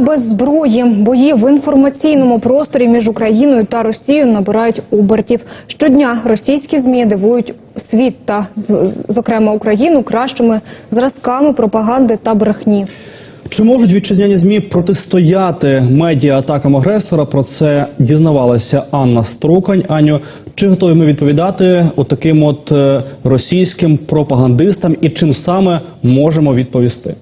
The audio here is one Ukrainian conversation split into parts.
Без зброї. Бої в інформаційному просторі між Україною та Росією набирають обертів. Щодня російські змі дивують світ та, зокрема, Україну кращими зразками пропаганди та брехні. Чи можуть вітчизняні змі протистояти медіа атакам агресора? Про це дізнавалася Анна Струкань. Аню, чи готові ми відповідати отаким от е, російським пропагандистам і чим саме можемо відповісти?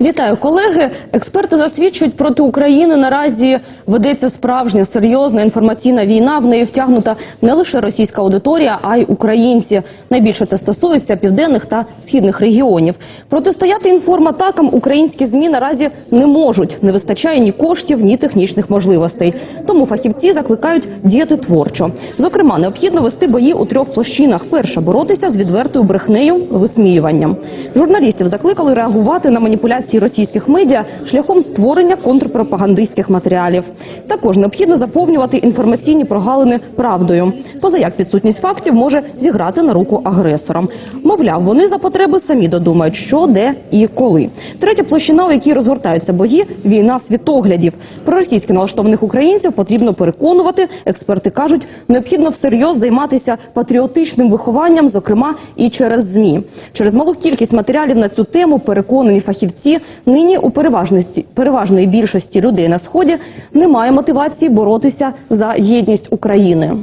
Вітаю, колеги. Експерти засвідчують, проти України наразі ведеться справжня серйозна інформаційна війна. В неї втягнута не лише російська аудиторія, а й українці. Найбільше це стосується південних та східних регіонів. Протистояти інформатакам українські змі наразі не можуть. Не вистачає ні коштів, ні технічних можливостей. Тому фахівці закликають діяти творчо. Зокрема, необхідно вести бої у трьох площинах. Перша боротися з відвертою брехнею, висміюванням. Журналістів закликали реагувати на маніпуляції російських медіа шляхом створення контрпропагандистських матеріалів. Також необхідно заповнювати інформаційні прогалини правдою. Позаяк відсутність фактів може зіграти на руку агресорам. Мовляв, вони за потреби самі додумають, що, де і коли. Третя площина, у якій розгортаються бої війна світоглядів. Проросійськи налаштованих українців потрібно переконувати. Експерти кажуть, необхідно всерйоз займатися патріотичним вихованням, зокрема і через змі. Через малу кількість матеріалів на цю тему переконані фахівці. Нині у переважності переважної більшості людей на сході немає мотивації боротися за єдність України.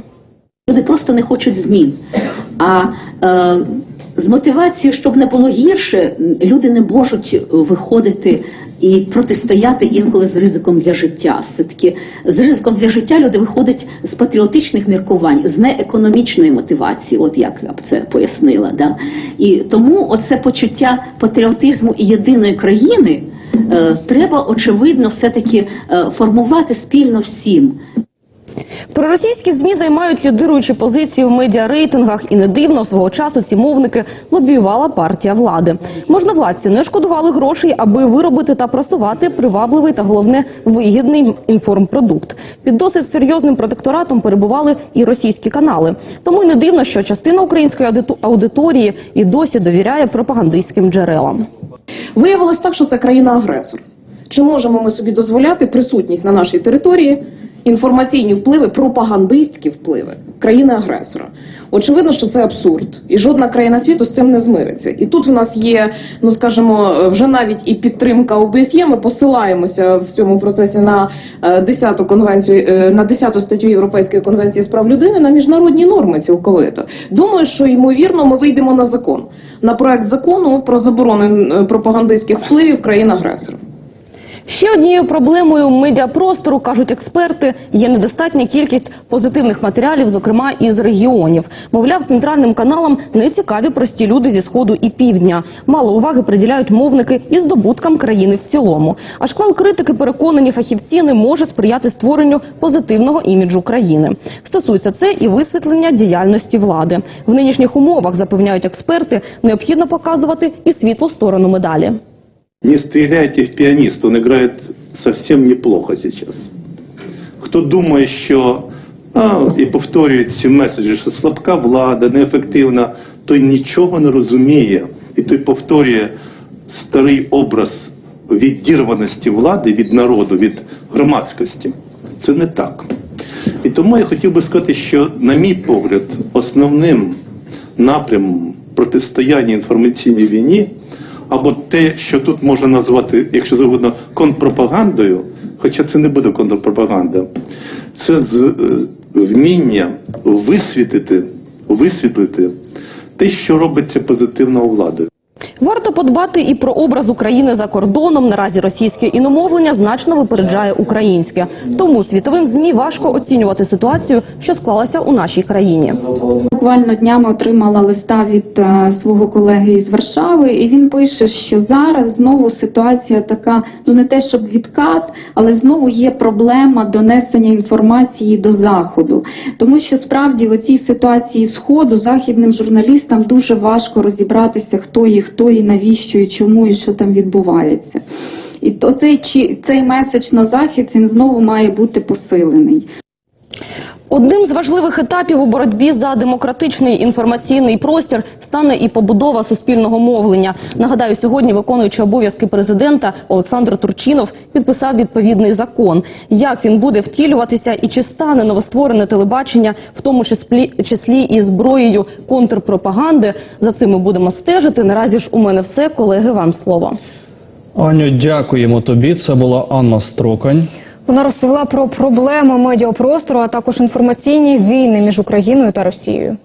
Люди просто не хочуть змін. А е, з мотивацією, щоб не було гірше, люди не можуть виходити і протистояти інколи з ризиком для життя. Все-таки з ризиком для життя люди виходять з патріотичних міркувань, з неекономічної мотивації, от як я б це пояснила. Да? І тому оце почуття патріотизму і єдиної країни е, треба очевидно все-таки е, формувати спільно всім. Проросійські змі займають лідируючі позиції в медіарейтингах, і не дивно свого часу ці мовники лобіювала партія влади. Можновладці не шкодували грошей, аби виробити та просувати привабливий та головне вигідний інформпродукт. Під досить серйозним протекторатом перебували і російські канали. Тому й не дивно, що частина української аудиторії і досі довіряє пропагандистським джерелам. Виявилось так, що це країна-агресор. Чи можемо ми собі дозволяти присутність на нашій території, інформаційні впливи, пропагандистські впливи країни-агресора? Очевидно, що це абсурд, і жодна країна світу з цим не змириться. І тут в нас є, ну скажімо, вже навіть і підтримка ОБСЄ. Ми посилаємося в цьому процесі на 10 конвенцію, е, на 10 статтю Європейської конвенції з прав людини на міжнародні норми цілковито. Думаю, що ймовірно ми вийдемо на закон, на проект закону про заборону е, пропагандистських впливів країн-агресорів. Ще однією проблемою медіапростору, кажуть експерти, є недостатня кількість позитивних матеріалів, зокрема із регіонів. Мовляв, центральним каналам не цікаві прості люди зі сходу і півдня. Мало уваги приділяють мовники і здобуткам країни в цілому. А шквал критики, переконані фахівці, не може сприяти створенню позитивного іміджу країни. Стосується це і висвітлення діяльності влади. В нинішніх умовах запевняють експерти, необхідно показувати і світлу сторону медалі. Не стреляйте в пианиста, он играет совсем неплохо сейчас. Хто думає, що а, і повторює ці меседжі, що слабка влада, неефективна, той нічого не розуміє. І той повторює старий образ відірваності влади від народу, від громадськості. Це не так. І тому я хотів би сказати, що, на мій погляд, основним напрямом протистояння інформаційній війні або те, що тут можна назвати, якщо завгодно, контрпропагандою, хоча це не буде контрпропаганда, це з, е, вміння висвітлити, висвітлити те, що робиться позитивно владою. Варто подбати і про образ України за кордоном. Наразі російське іномовлення значно випереджає українське. Тому світовим змі важко оцінювати ситуацію, що склалася у нашій країні. Буквально днями отримала листа від е, свого колеги із Варшави, і він пише, що зараз знову ситуація така, ну не те, щоб відкат, але знову є проблема донесення інформації до заходу, тому що справді в цій ситуації сходу західним журналістам дуже важко розібратися, хто є хто і навіщо, і чому, і що там відбувається. І то цей, цей меседж на захід він знову має бути посилений. Одним з важливих етапів у боротьбі за демократичний інформаційний простір стане і побудова суспільного мовлення. Нагадаю, сьогодні виконуючий обов'язки президента Олександр Турчинов підписав відповідний закон. Як він буде втілюватися і чи стане новостворене телебачення, в тому числі, числі і зброєю контрпропаганди, за цим ми будемо стежити. Наразі ж у мене все. Колеги, вам слово. Аню, дякуємо тобі. Це була Анна Строкань. Вона розповіла про проблеми медіапростору, а також інформаційні війни між Україною та Росією.